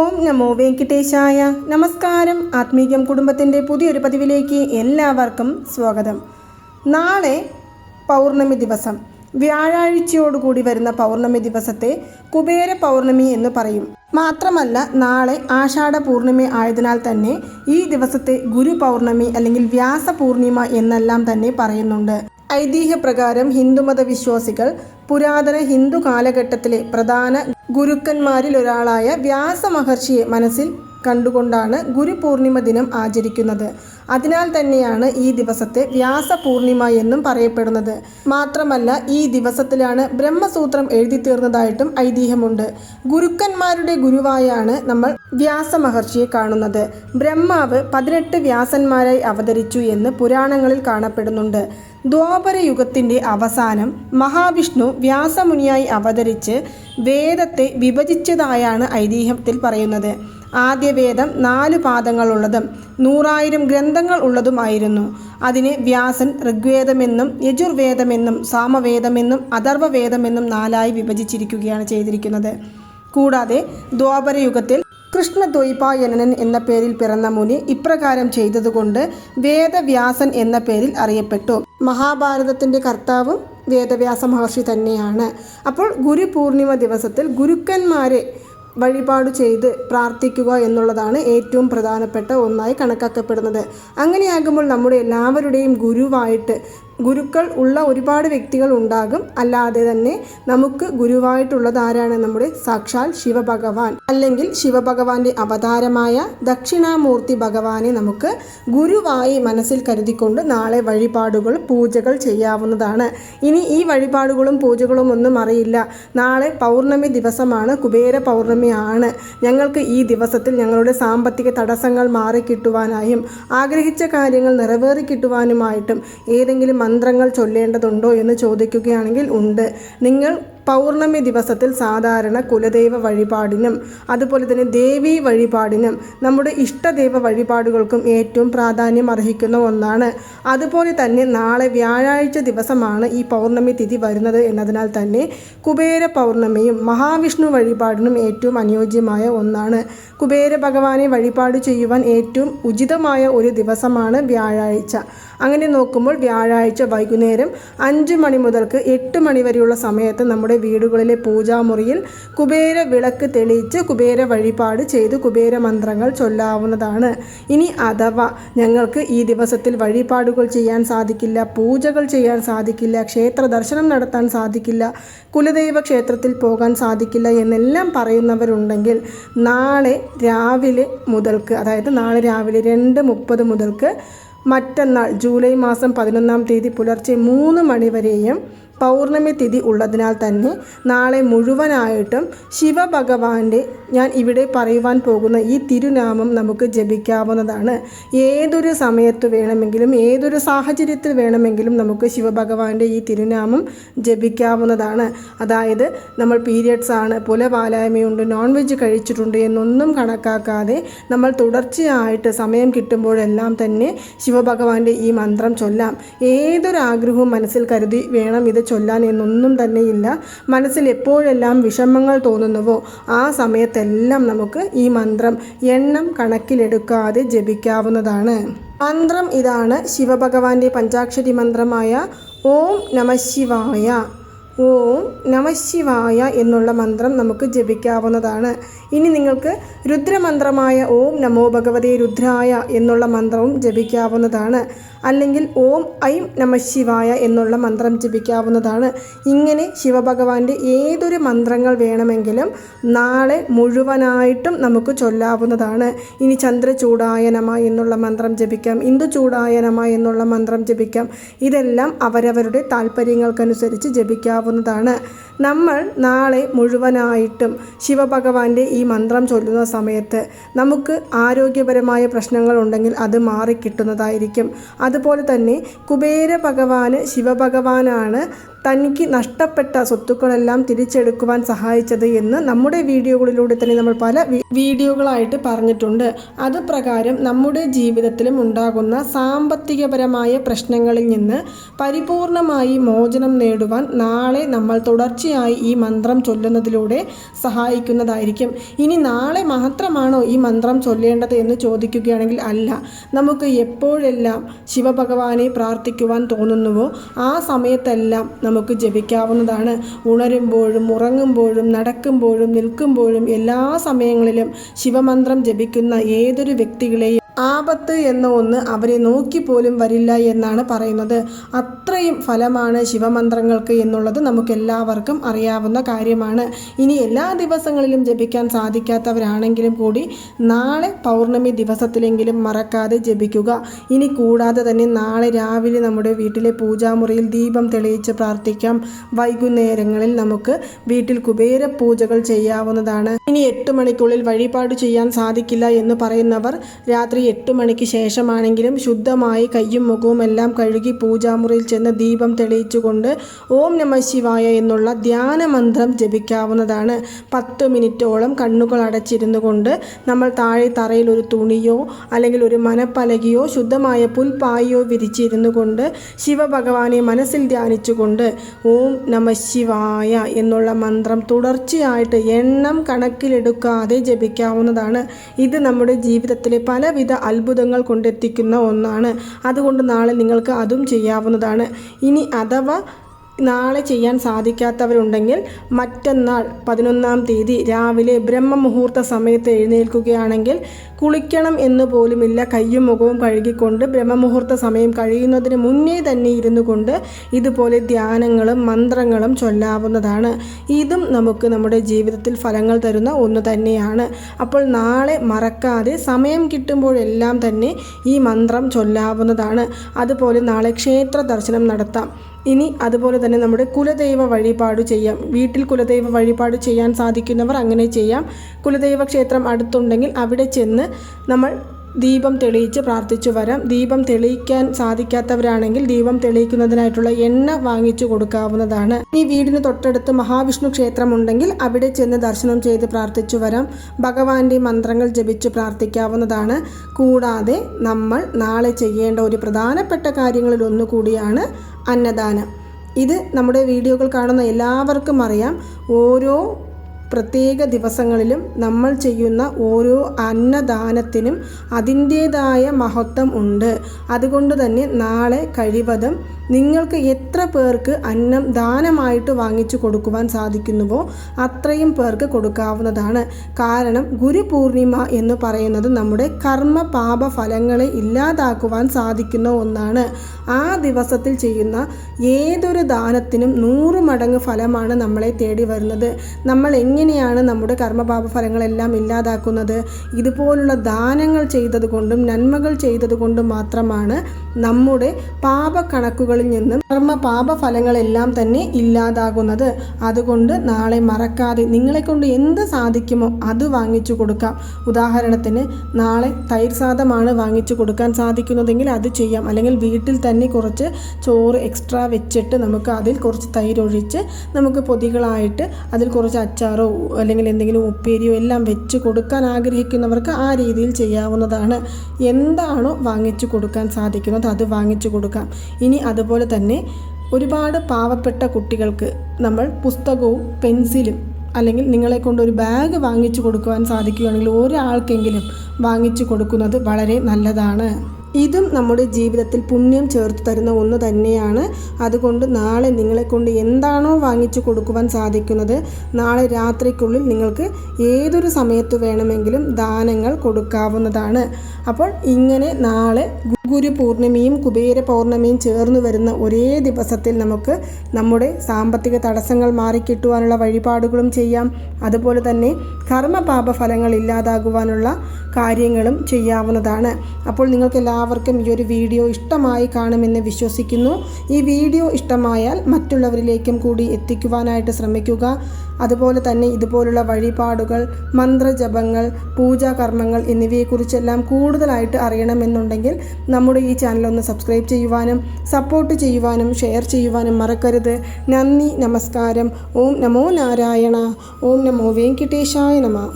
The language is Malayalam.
ഓം നമോ വെങ്കിട്ടേശായ. നമസ്കാരം. ആത്മീകം കുടുംബത്തിന്റെ പുതിയൊരു പതിവിലേക്ക് എല്ലാവർക്കും സ്വാഗതം. നാളെ പൗർണമി ദിവസം. വ്യാഴാഴ്ചയോടുകൂടി വരുന്ന പൗർണമി ദിവസത്തെ കുബേര പൗർണമി എന്ന് പറയും. മാത്രമല്ല നാളെ ആഷാഢ പൂർണിമ ആയതിനാൽ തന്നെ ഈ ദിവസത്തെ ഗുരു പൗർണമി അല്ലെങ്കിൽ വ്യാസ പൂർണിമ എന്നെല്ലാം തന്നെ പറയുന്നുണ്ട്. ഐതിഹ്യപ്രകാരം ഹിന്ദുമത വിശ്വാസികൾ പുരാതന ഹിന്ദു കാലഘട്ടത്തിലെ പ്രധാന ഗുരുക്കന്മാരിൽ ഒരാളായ വ്യാസ മഹർഷിയെ മനസ്സിൽ കണ്ടുകൊണ്ടാണ് ഗുരു പൂർണിമ ദിനം ആചരിക്കുന്നത്. അതിനാൽ തന്നെയാണ് ഈ ദിവസത്തെ വ്യാസ പൂർണിമ എന്നും പറയപ്പെടുന്നത്. മാത്രമല്ല ഈ ദിവസത്തിലാണ് ബ്രഹ്മസൂത്രം എഴുതി തീർന്നതായിട്ടും ഐതിഹ്യമുണ്ട്. ഗുരുക്കന്മാരുടെ ഗുരുവായാണ് നമ്മൾ വ്യാസ മഹർഷിയെ കാണുന്നത്. ബ്രഹ്മാവ് പതിനെട്ട് വ്യാസന്മാരായി അവതരിച്ചു എന്ന് പുരാണങ്ങളിൽ കാണപ്പെടുന്നുണ്ട്. ദ്വാപര യുഗത്തിന്റെ അവസാനം മഹാവിഷ്ണു വ്യാസമുനിയായി അവതരിച്ച് വേദത്തെ വിഭജിച്ചതായാണ് ഐതിഹ്യത്തിൽ പറയുന്നത്. ആദ്യ വേദം നാല് പാദങ്ങളുള്ളതും നൂറായിരം ഗ്രന്ഥങ്ങൾ ഉള്ളതുമായിരുന്നു. അതിനെ വ്യാസൻ ഋഗ്വേദമെന്നും യജുർവേദമെന്നും സാമവേദമെന്നും അഥർവവേദമെന്നും നാലായി വിഭജിച്ചിരിക്കുകയാണ് ചെയ്തിരിക്കുന്നത്. കൂടാതെ ദ്വാപരയുഗത്തിൽ കൃഷ്ണദ്വൈപായനൻ എന്ന പേരിൽ പിറന്ന മുനി ഇപ്രകാരം ചെയ്തതുകൊണ്ട് വേദവ്യാസൻ എന്ന പേരിൽ അറിയപ്പെട്ടു. മഹാഭാരതത്തിന്റെ കർത്താവും വേദവ്യാസ മഹർഷി തന്നെയാണ്. അപ്പോൾ ഗുരുപൂർണിമ ദിവസത്തിൽ ഗുരുക്കന്മാരെ വഴിപാട് ചെയ്ത് പ്രാർത്ഥിക്കുക എന്നുള്ളതാണ് ഏറ്റവും പ്രധാനപ്പെട്ട ഒന്നായി കണക്കാക്കപ്പെടുന്നത്. അങ്ങനെയാകുമ്പോൾ നമ്മുടെ എല്ലാവരുടെയും ഗുരുവായിട്ട് ഗുരുക്കൾ ഉള്ള ഒരുപാട് വ്യക്തികൾ ഉണ്ടാകും. അല്ലാതെ തന്നെ നമുക്ക് ഗുരുവായിട്ടുള്ളത് ആരാണ് നമ്മുടെ സാക്ഷാൽ ശിവഭഗവാൻ. അല്ലെങ്കിൽ ശിവഭഗവാന്റെ അവതാരമായ ദക്ഷിണാമൂർത്തി ഭഗവാനെ നമുക്ക് ഗുരുവായി മനസ്സിൽ കരുതിക്കൊണ്ട് നാളെ വഴിപാടുകൾ പൂജകൾ ചെയ്യാവുന്നതാണ്. ഇനി ഈ വഴിപാടുകളും പൂജകളും ഒന്നും അറിയില്ല. നാളെ പൗർണമി ദിവസമാണ് കുബേര പൗർണമിയാണ്. ഞങ്ങൾക്ക് ഈ ദിവസത്തിൽ ഞങ്ങളുടെ സാമ്പത്തിക തടസ്സങ്ങൾ മാറിക്കിട്ടുവാനായും ആഗ്രഹിച്ച കാര്യങ്ങൾ നിറവേറി കിട്ടുവാനുമായിട്ടും ഏതെങ്കിലും മന്ത്രങ്ങൾ ചൊല്ലേണ്ടതുണ്ടോ എന്ന് ചോദിക്കുകയാണെങ്കിൽ ഉണ്ട്. നിങ്ങൾ പൗർണമി ദിവസത്തിൽ സാധാരണ കുലദൈവ വഴിപാടിനും അതുപോലെ തന്നെ ദേവീ വഴിപാടിനും നമ്മുടെ ഇഷ്ടദൈവ വഴിപാടുകൾക്കും ഏറ്റവും പ്രാധാന്യം അർഹിക്കുന്ന ഒന്നാണ്. അതുപോലെ തന്നെ നാളെ വ്യാഴാഴ്ച ദിവസമാണ് ഈ പൗർണമി തിഥി വരുന്നത് എന്നതിനാൽ തന്നെ കുബേര പൗർണമിയും മഹാവിഷ്ണു വഴിപാടിനും ഏറ്റവും അനുയോജ്യമായ ഒന്നാണ്. കുബേര ഭഗവാനെ വഴിപാട് ചെയ്യുവാൻ ഏറ്റവും ഉചിതമായ ഒരു ദിവസമാണ് വ്യാഴാഴ്ച. അങ്ങനെ നോക്കുമ്പോൾ വ്യാഴാഴ്ച വൈകുന്നേരം അഞ്ച് മണി മുതൽക്ക് എട്ട് മണി വരെയുള്ള സമയത്ത് നമ്മുടെ വീടുകളിലെ പൂജാമുറിയിൽ കുബേര വിളക്ക് തെളിയിച്ച് കുബേര വഴിപാട് ചെയ്ത് കുബേര മന്ത്രങ്ങൾ ചൊല്ലാവുന്നതാണ്. ഇനി അഥവാ ഞങ്ങൾക്ക് ഈ ദിവസത്തിൽ വഴിപാടുകൾ ചെയ്യാൻ സാധിക്കില്ല പൂജകൾ ചെയ്യാൻ സാധിക്കില്ല ക്ഷേത്ര ദർശനം നടത്താൻ സാധിക്കില്ല കുലദൈവ ക്ഷേത്രത്തിൽ പോകാൻ സാധിക്കില്ല എന്നെല്ലാം പറയുന്നവരുണ്ടെങ്കിൽ നാളെ രാവിലെ മുതൽക്ക് അതായത് നാളെ രാവിലെ രണ്ട് മുപ്പത് മുതൽക്ക് മറ്റന്നാൾ ജൂലൈ മാസം പതിനൊന്നാം തീയതി പുലർച്ചെ മൂന്ന് മണിവരെയും പൗർണമി തിഥി ഉള്ളതിനാൽ തന്നെ നാളെ മുഴുവനായിട്ടും ശിവഭഗവാന്റെ ഞാൻ ഇവിടെ പറയുവാൻ പോകുന്ന ഈ തിരുനാമം നമുക്ക് ജപിക്കാവുന്നതാണ്. ഏതൊരു സമയത്ത് വേണമെങ്കിലും ഏതൊരു സാഹചര്യത്തിൽ വേണമെങ്കിലും നമുക്ക് ശിവഭഗവാന്റെ ഈ തിരുനാമം ജപിക്കാവുന്നതാണ്. അതായത് നമ്മൾ പീരിയഡ്സ് ആണ് പുലപാലായ്മയുണ്ട് നോൺ വെജ് കഴിച്ചിട്ടുണ്ട് എന്നൊന്നും കണക്കാക്കാതെ നമ്മൾ തുടർച്ചയായിട്ട് സമയം കിട്ടുമ്പോഴെല്ലാം തന്നെ ശിവഭഗവാന്റെ ഈ മന്ത്രം ചൊല്ലാം. ഏതൊരാഗ്രഹവും മനസ്സിൽ കരുതി വേണം ഇത് ചൊല്ലാൻ എന്നൊന്നും തന്നെയില്ല. മനസ്സിൽ എപ്പോഴെല്ലാം വിഷമങ്ങൾ തോന്നുന്നുവോ ആ സമയത്തെല്ലാം നമുക്ക് ഈ മന്ത്രം എണ്ണം കണക്കിലെടുക്കാതെ ജപിക്കാവുന്നതാണ്. മന്ത്രം ഇതാണ് ശിവഭഗവാന്റെ പഞ്ചാക്ഷരി മന്ത്രമായ ഓം നമശിവായ ഓം നമശിവായ എന്നുള്ള മന്ത്രം നമുക്ക് ജപിക്കാവുന്നതാണ്. ഇനി നിങ്ങൾക്ക് രുദ്രമന്ത്രമായ ഓം നമോ ഭഗവതേ രുദ്രായ എന്നുള്ള മന്ത്രവും ജപിക്കാവുന്നതാണ്. അല്ലെങ്കിൽ ഓം ഐം നമശിവായ എന്നുള്ള മന്ത്രം ജപിക്കാവുന്നതാണ്. ഇങ്ങനെ ശിവഭഗവാന്റെ ഏതൊരു മന്ത്രങ്ങൾ വേണമെങ്കിലും നാളെ മുഴുവനായിട്ടും നമുക്ക് ചൊല്ലാവുന്നതാണ്. ഇനി ചന്ദ്രചൂടായ നമ എന്നുള്ള മന്ത്രം ജപിക്കാം ഇന്ദു ചൂടായനമ എന്നുള്ള മന്ത്രം ജപിക്കാം. ഇതെല്ലാം അവരവരുടെ താല്പര്യങ്ങൾക്കനുസരിച്ച് ജപിക്കാവുന്നതാണ് നമ്മൾ നാളെ മുഴുവനായിട്ടും ശിവഭഗവാന്റെ ഈ മന്ത്രം ചൊല്ലുന്ന സമയത്ത് നമുക്ക് ആരോഗ്യപരമായ പ്രശ്നങ്ങൾ ഉണ്ടെങ്കിൽ അത് മാറിക്കിട്ടുന്നതായിരിക്കും അതുപോലെ തന്നെ കുബേര ഭഗവാന് ശിവഭഗവാനാണ് തനിക്ക് നഷ്ടപ്പെട്ട സ്വത്തുക്കളെല്ലാം തിരിച്ചെടുക്കുവാൻ സഹായിച്ചത് എന്ന് നമ്മുടെ വീഡിയോകളിലൂടെ തന്നെ നമ്മൾ പല വീഡിയോകളായിട്ട് പറഞ്ഞിട്ടുണ്ട്. അത് പ്രകാരം നമ്മുടെ ജീവിതത്തിലും ഉണ്ടാകുന്ന സാമ്പത്തികപരമായ പ്രശ്നങ്ങളിൽ നിന്ന് പരിപൂർണമായി മോചനം നേടുവാൻ നാളെ നമ്മൾ തുടർച്ചയായി ഈ മന്ത്രം ചൊല്ലുന്നതിലൂടെ സഹായിക്കുന്നതായിരിക്കും. ഇനി നാളെ മാത്രമാണോ ഈ മന്ത്രം ചൊല്ലേണ്ടത് എന്ന് ചോദിക്കുകയാണെങ്കിൽ അല്ല. നമുക്ക് എപ്പോഴെല്ലാം ശിവഭഗവാനെ പ്രാർത്ഥിക്കുവാൻ തോന്നുന്നുവോ ആ സമയത്തെല്ലാം നമുക്ക് ജപിക്കാവുന്നതാണ്. ഉണരുമ്പോഴും ഉറങ്ങുമ്പോഴും നടക്കുമ്പോഴും നിൽക്കുമ്പോഴും എല്ലാ സമയങ്ങളിലും ശിവമന്ത്രം ജപിക്കുന്ന ഏതൊരു വ്യക്തികളെയും ആപത്ത് എന്ന ഒന്ന് അവരെ നോക്കി പോലും വരില്ല എന്നാണ് പറയുന്നത്. അത്രയും ഫലമാണ് ശിവമന്ത്രങ്ങൾക്ക് എന്നുള്ളത് നമുക്കെല്ലാവർക്കും അറിയാവുന്ന കാര്യമാണ്. ഇനി എല്ലാ ദിവസങ്ങളിലും ജപിക്കാൻ സാധിക്കാത്തവരാണെങ്കിലും കൂടി നാളെ പൗർണമി ദിവസത്തിലെങ്കിലും മറക്കാതെ ജപിക്കുക. ഇനി കൂടാതെ തന്നെ നാളെ രാവിലെ നമ്മുടെ വീട്ടിലെ പൂജാമുറിയിൽ ദീപം തെളിയിച്ച് പ്രാർത്ഥിക്കാം. വൈകുന്നേരങ്ങളിൽ നമുക്ക് വീട്ടിൽ കുബേര പൂജകൾ ചെയ്യാവുന്നതാണ്. ഇനി എട്ട് മണിക്കുള്ളിൽ വഴിപാട് ചെയ്യാൻ സാധിക്കില്ല എന്ന് പറയുന്നവർ രാത്രി എട്ട് മണിക്ക് ശേഷമാണെങ്കിലും ശുദ്ധമായി കയ്യും മുഖവും എല്ലാം കഴുകി പൂജാമുറിയിൽ ചെന്ന് ദീപം തെളിയിച്ചുകൊണ്ട് ഓം നമ ശിവായ എന്നുള്ള ധ്യാനമന്ത്രം ജപിക്കാവുന്നതാണ്. പത്ത് മിനിറ്റോളം കണ്ണുകൾ അടച്ചിരുന്നു കൊണ്ട് നമ്മൾ താഴെ തറയിൽ ഒരു തുണിയോ അല്ലെങ്കിൽ ഒരു മനപ്പലകയോ ശുദ്ധമായ പുൽപ്പായോ വിരിച്ചിരുന്നു കൊണ്ട് ശിവഭഗവാനെ മനസ്സിൽ ധ്യാനിച്ചുകൊണ്ട് ഓം നമ ശിവായ എന്നുള്ള മന്ത്രം തുടർച്ചയായിട്ട് എണ്ണം കണക്കിലെടുക്കാതെ ജപിക്കാവുന്നതാണ്. ഇത് നമ്മുടെ ജീവിതത്തിലെ പലവിധ അത്ഭുതങ്ങൾ കൊണ്ടെത്തിക്കുന്ന ഒന്നാണ്. അതുകൊണ്ട് നാളെ നിങ്ങൾക്ക് അതും ചെയ്യാവുന്നതാണ്. ഇനി അഥവാ നാളെ ചെയ്യാൻ സാധിക്കാത്തവരുണ്ടെങ്കിൽ മറ്റന്നാൾ പതിനൊന്നാം തീയതി രാവിലെ ബ്രഹ്മമുഹൂർത്ത സമയത്ത് എഴുന്നേൽക്കുകയാണെങ്കിൽ കുളിക്കണം എന്ന് പോലുമില്ല. കയ്യും മുഖവും കഴുകിക്കൊണ്ട് ബ്രഹ്മമുഹൂർത്ത സമയം കഴിയുന്നതിന് മുന്നേ തന്നെ ഇരുന്നു കൊണ്ട് ഇതുപോലെ ധ്യാനങ്ങളും മന്ത്രങ്ങളും ചൊല്ലാവുന്നതാണ്. ഇതും നമുക്ക് നമ്മുടെ ജീവിതത്തിൽ ഫലങ്ങൾ തരുന്ന ഒന്ന് തന്നെയാണ്. അപ്പോൾ നാളെ മറക്കാതെ സമയം കിട്ടുമ്പോഴെല്ലാം തന്നെ ഈ മന്ത്രം ചൊല്ലാവുന്നതാണ്. അതുപോലെ നാളെ ക്ഷേത്ര ദർശനം നടത്താം. ഇനി അതുപോലെ തന്നെ നമ്മുടെ കുലദൈവ വഴിപാട് ചെയ്യാം. വീട്ടിൽ കുലദൈവ വഴിപാട് ചെയ്യാൻ സാധിക്കുന്നവർ അങ്ങനെ ചെയ്യാം. കുലദൈവ ക്ഷേത്രം അടുത്തുണ്ടെങ്കിൽ അവിടെ ചെന്ന് നമ്മൾ ദീപം തെളിയിച്ച് പ്രാർത്ഥിച്ചു വരാം. ദീപം തെളിയിക്കാൻ സാധിക്കാത്തവരാണെങ്കിൽ ദീപം തെളിയിക്കുന്നതിനായിട്ടുള്ള എണ്ണ വാങ്ങിച്ചു കൊടുക്കാവുന്നതാണ്. ഈ വീടിന് തൊട്ടടുത്ത് മഹാവിഷ്ണു ക്ഷേത്രം ഉണ്ടെങ്കിൽ അവിടെ ചെന്ന് ദർശനം ചെയ്ത് പ്രാർത്ഥിച്ചു വരാം. ഭഗവാന്റെ മന്ത്രങ്ങൾ ജപിച്ച് പ്രാർത്ഥിക്കാവുന്നതാണ്. കൂടാതെ നമ്മൾ നാളെ ചെയ്യേണ്ട ഒരു പ്രധാനപ്പെട്ട കാര്യങ്ങളിൽ ഒന്നുകൂടിയാണ് അന്നദാനം. ഇത് നമ്മുടെ വീഡിയോകൾ കാണുന്ന എല്ലാവർക്കും അറിയാം. ഓരോ പ്രത്യേക ദിവസങ്ങളിലും നമ്മൾ ചെയ്യുന്ന ഓരോ അന്നദാനത്തിനും അതിന്റേതായ മഹത്വം ഉണ്ട്. അതുകൊണ്ട് തന്നെ നാളെ കഴിവതും നിങ്ങൾക്ക് എത്ര പേർക്ക് അന്നം ദാനമായിട്ട് വാങ്ങിച്ചു കൊടുക്കുവാൻ സാധിക്കുന്നുവോ അത്രയും പേർക്ക് കൊടുക്കാവുന്നതാണ്. കാരണം ഗുരുപൂർണിമ എന്ന് പറയുന്നത് നമ്മുടെ കർമ്മ പാപ ഫലങ്ങളെ ഇല്ലാതാക്കുവാൻ സാധിക്കുന്ന ഒന്നാണ്. ആ ദിവസത്തിൽ ചെയ്യുന്ന ഏതൊരു ദാനത്തിനും നൂറ് മടങ്ങ് ഫലമാണ് നമ്മളെ തേടി വരുന്നത്. നമ്മൾ എങ്ങനെയാണ് നമ്മുടെ കർമ്മപാപ ഫലങ്ങളെല്ലാം ഇല്ലാതാക്കുന്നത്. ഇതുപോലുള്ള ദാനങ്ങൾ ചെയ്തതുകൊണ്ടും നന്മകൾ ചെയ്തതുകൊണ്ടും മാത്രമാണ് നമ്മുടെ പാപക്കണക്കുകളിൽ നിന്നും കർമ്മ പാപഫലങ്ങളെല്ലാം തന്നെ ഇല്ലാതാകുന്നത്. അതുകൊണ്ട് നാളെ മറക്കാതെ നിങ്ങളെ കൊണ്ട് എന്ത് സാധിക്കുമോ അത് വാങ്ങിച്ചു കൊടുക്കാം. ഉദാഹരണത്തിന് നാളെ തൈര് സാദമാണ് വാങ്ങിച്ചു കൊടുക്കാൻ സാധിക്കുന്നതെങ്കിൽ അത് ചെയ്യാം. അല്ലെങ്കിൽ വീട്ടിൽ തന്നെ കുറച്ച് ചോറ് എക്സ്ട്രാ വെച്ചിട്ട് നമുക്ക് അതിൽ കുറച്ച് തൈരൊഴിച്ച് നമുക്ക് പൊതികളായിട്ട് അതിൽ കുറച്ച് അച്ചാറോ അല്ലെങ്കിൽ എന്തെങ്കിലും ഉപ്പേരിയോ എല്ലാം വെച്ച് കൊടുക്കാൻ ആഗ്രഹിക്കുന്നവർക്ക് ആ രീതിയിൽ ചെയ്യാവുന്നതാണ്. എന്താണോ വാങ്ങിച്ചു കൊടുക്കാൻ സാധിക്കുന്നത് അത് വാങ്ങിച്ചു കൊടുക്കാം. ഇനി അതുപോലെ തന്നെ ഒരുപാട് പാവപ്പെട്ട കുട്ടികൾക്ക് നമ്മൾ പുസ്തകവും പെൻസിലും അല്ലെങ്കിൽ നിങ്ങളെ കൊണ്ട് ഒരു ബാഗ് വാങ്ങിച്ചു കൊടുക്കുവാൻ സാധിക്കുകയാണെങ്കിൽ ഒരാൾക്കെങ്കിലും വാങ്ങിച്ചു കൊടുക്കുന്നത് വളരെ നല്ലതാണ്. ഇതും നമ്മുടെ ജീവിതത്തിൽ പുണ്യം ചേർത്ത് തരുന്ന ഒന്ന് തന്നെയാണ്. അതുകൊണ്ട് നാളെ നിങ്ങളെ കൊണ്ട് എന്താണോ വാങ്ങിച്ചു കൊടുക്കുവാൻ സാധിക്കുന്നത് നാളെ രാത്രിക്കുള്ളിൽ നിങ്ങൾക്ക് ഏതൊരു സമയത്ത് വേണമെങ്കിലും ദാനങ്ങൾ കൊടുക്കാവുന്നതാണ്. അപ്പോൾ ഇങ്ങനെ നാളെ ഗുരു പൂർണിമയും കുബേര പൗർണമിയും ചേർന്ന് വരുന്ന ഒരേ ദിവസത്തിൽ നമുക്ക് നമ്മുടെ സാമ്പത്തിക തടസ്സങ്ങൾ മാറിക്കിട്ടുവാനുള്ള വഴിപാടുകളും ചെയ്യാം. അതുപോലെ തന്നെ കർമ്മപാപ ഫലങ്ങൾ ഇല്ലാതാകുവാനുള്ള കാര്യങ്ങളും ചെയ്യാവുന്നതാണ്. അപ്പോൾ നിങ്ങൾക്ക് എല്ലാവർക്കും ഈ ഒരു വീഡിയോ ഇഷ്ടമായി കാണുമെന്ന് വിശ്വസിക്കുന്നു. ഈ വീഡിയോ ഇഷ്ടമായാൽ മറ്റുള്ളവരിലേക്കും കൂടി എത്തിക്കുവാനായിട്ട് ശ്രമിക്കുക. അതുപോലെ തന്നെ ഇതുപോലുള്ള വഴിപാടുകൾ മന്ത്രജപങ്ങൾ പൂജാകർമ്മങ്ങൾ എന്നിവയെക്കുറിച്ചെല്ലാം കൂടുതലായിട്ട് അറിയണമെന്നുണ്ടെങ്കിൽ നമ്മുടെ ഈ ചാനൽ ഒന്ന് സബ്സ്ക്രൈബ് ചെയ്യുവാനും സപ്പോർട്ട് ചെയ്യുവാനും ഷെയർ ചെയ്യുവാനും മറക്കരുത്. നന്ദി നമസ്കാരം. ഓം നമോ നാരായണ. ഓം നമോ വെങ്കിട്ടേശായ നമ.